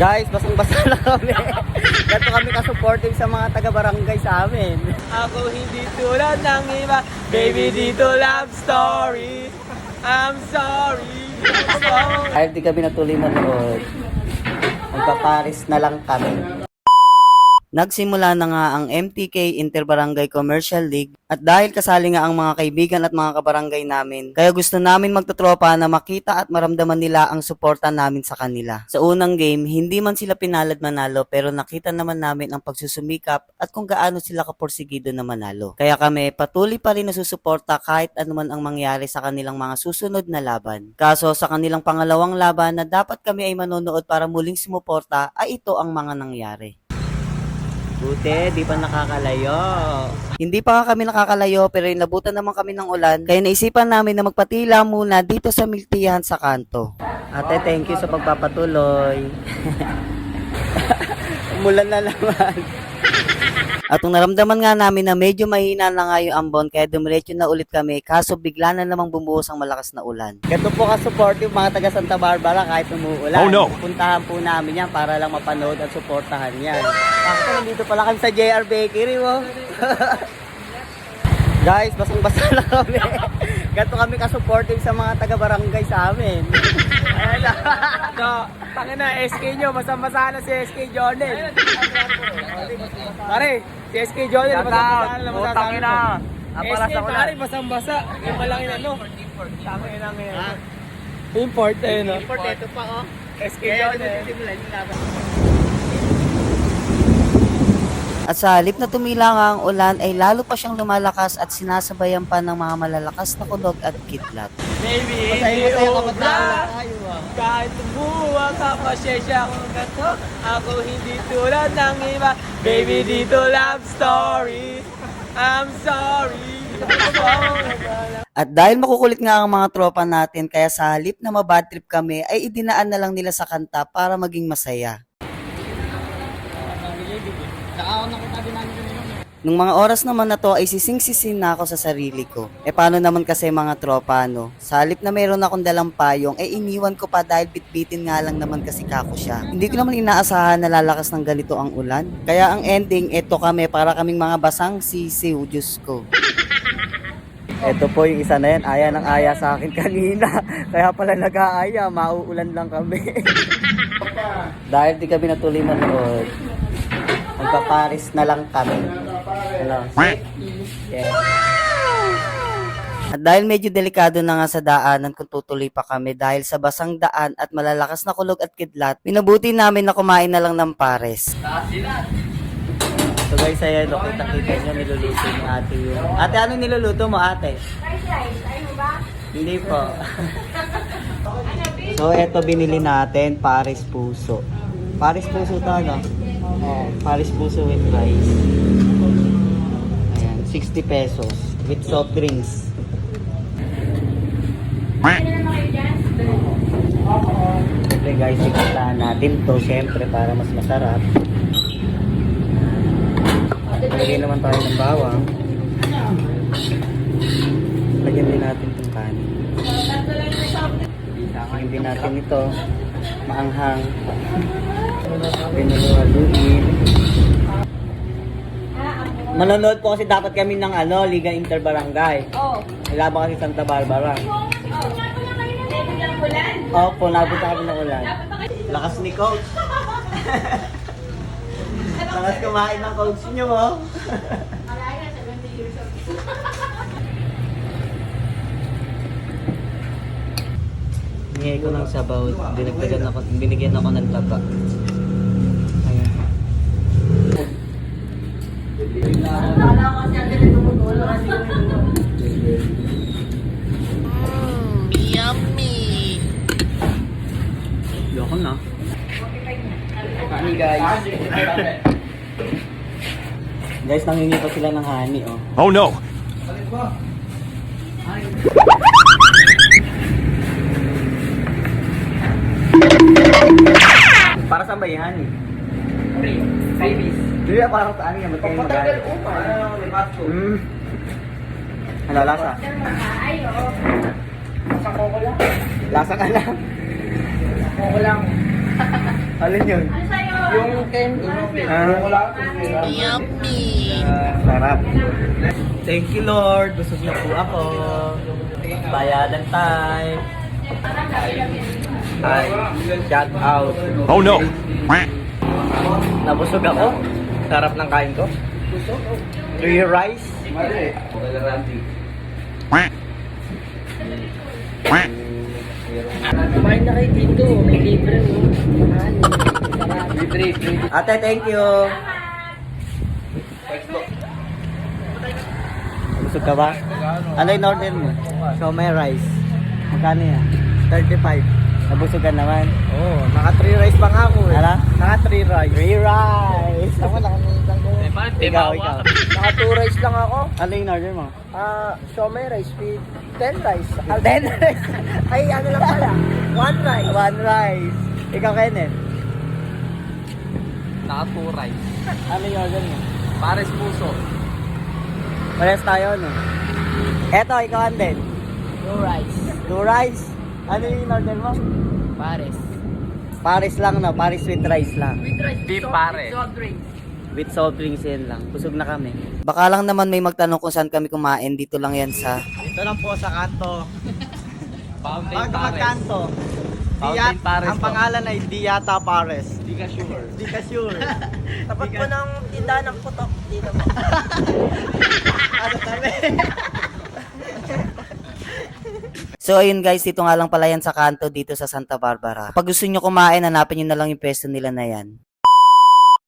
Guys, basang-basa na kami. Ganito kami ka-supportive sa mga taga-barangay sa amin. Ako hindi tulad ng iba Baby dito love story I'm sorry Kahit di kami natuloy manood, magpaparis na lang kami. Nagsimula na nga ang MTK Interbarangay Commercial League at dahil kasali nga ang mga kaibigan at mga kabarangay namin, kaya gusto namin magtutropa na makita at maramdaman nila ang suporta namin sa kanila. Sa unang game, hindi man sila pinalad manalo pero nakita naman namin ang pagsusumikap at kung gaano sila kaporsigido na manalo. Kaya kami patuloy pa rin nasusuporta kahit anuman ang mangyari sa kanilang mga susunod na laban. Kaso sa kanilang pangalawang laban na dapat kami ay manonood para muling sumuporta ay ito ang mga nangyari. Buti, di pa nakakalayo. Hindi pa nga kami nakakalayo pero inabutan naman kami ng ulan kaya naisipan namin na magpatila muna dito sa miltihan sa kanto. Ate, thank you sa pagpapatuloy. Umulan na naman. At kung naramdaman nga namin na medyo mahina na nga yung ambon kaya dumiretso na ulit kami kaso bigla na namang bumuhos ang malakas na ulan. Ganito po ka-supportive mga taga Santa Barbara kahit umuulan. Oh, no. Puntahan po namin yan para lang mapanood at suportahan yan. Bakit nandito pala kami sa JR Bakery, oh. Guys, basang-basa na kami. Ganito kami ka-supportive sa mga taga-barangay sa amin. Ayan. Na. So, tangin na SK nyo Masama-masa na si SK Jordan Pare, si SK Jordan Masama-masa na masasabi mo SK pare, basang-basa. Yung malang yun ano Tangin na ngayon. Import eh no? Import, ito pa, oh. SK Kaya Jordan nagsisimula yung laban. At sa halip na tumila nga ang ulan ay lalo pa siyang lumalakas at sinasabayan pa ng mga malalakas na kunog at kidlat. Baby, hindi obra ah. Kahit tumuwa ka, pasyensya kung ganito Ako hindi tulad ng iba Baby, dito love story I'm sorry At dahil makukulit nga ang mga tropa natin kaya sa halip na mabad trip kami ay idinaan na lang nila sa kanta para maging masaya. Nung mga oras naman na to ay sising-sisin na ako sa sarili ko. E paano naman kasi mga tropa no? Sa halip na meron akong dalang payong, eh iniwan ko pa dahil bitbitin nga lang naman kasi kako siya. Hindi ko naman inaasahan na lalakas ng ganito ang ulan. Kaya ang ending, eto kami para kaming mga basang sisiw, Diyos ko. Ito po yung isa na yan. Aya ng aya sa akin kanina. Kaya pala nag-aaya. Mauulan lang kami. Dahil di kami natuloy manood, magpaparis na lang kami. Ano? Yeah. At dahil medyo delikado na nga sa daanan kung tutuloy pa kami dahil sa basang daan at malalakas na kulog at kidlat, minabuti namin na kumain na lang ng pares. So guys, ayan, no, kita-kita nyo, niluluto ni ate yung... Ate, ano niluluto mo, ate? Fried rice, ayaw ba? Hindi po. so, eto binili natin, Paris Puso. Paris Puso to, no? Oh, Paris Puso with rice. Ayan, 60 pesos with soft drinks. Siyempre guys, sikitahan natin to, siyempre, para mas masarap. Lagyan naman tayo ng bawang. Lagyan din natin itong kanin. Lagyan din natin ito. Maanghang. Pinuluhaluin. Manonood po kasi dapat kami ng ano, Liga Interbarangay. Oo. Laban kasi Santa Barbara. Oh. Opo, napunta kami ng ulan. Lakas ni Coach. Lakas kumain ng Coach nyo, oh. Malaya, 70 years old. Hingay ko ng sabaw, binigyan ako, binigyan ako ng taba. Yoko na. Honey guys. guys, nangingi pa sila ng honey, oh. Oh no! Para sa bayan eh. Babies. Hindi ah, parang sa ano yan, magkain magalit. Hmm. Ano, lasa? Ay, oo. Lasa ka lang. Ako lang Alin yun? Ano sa'yo? Yung candy. Ah, yummy. sarap. Thank you, Lord. Busog na po ako. Bayadan time. Ay, shout out. Oh no! Nabusog ako. Sarap ng kain ko. Three rice. Kumain na kayo dito. May libre mo. Libre, libre. Ate, thank you. Busog ka ba? Ano yung order mo? So, may rice. Magkano yan? 35. Nabusog ka naman. Oh, naka 3 rice pa nga ako eh. 3 rice. Free rice! Ako lang ko. ikaw, ikaw. Naka 2 rice lang ako. Ano yung order mo? Ah, so may rice with 10 rice. Ah, 10 rice. Ay, ano lang pala. 1 rice. One rice. Ikaw, Kenneth. Naka 2 rice. Ano yung order mo? Pares puso. Parehas tayo, no? Eto, ikaw, Anden. No rice. Two rice. Ano yung order mo? Pares. Paris lang, no? Paris with rice lang. With rice. Beef soft- pare. Soft drinks. With soft drinks yan lang. Busog na kami. Baka lang naman may magtanong kung saan kami kumain. Dito lang yan sa... Ito lang po sa kanto. Fountain Pag magkanto, Fountain Pares ang pangalan ay Diata Pares. Di ka sure. Di ka sure. Tapat po ng tindahan ng putok dito po. ano kami? So ayun guys, dito nga lang pala yan sa kanto dito sa Santa Barbara. Pag gusto nyo kumain, hanapin nyo na lang yung pwesto nila na yan.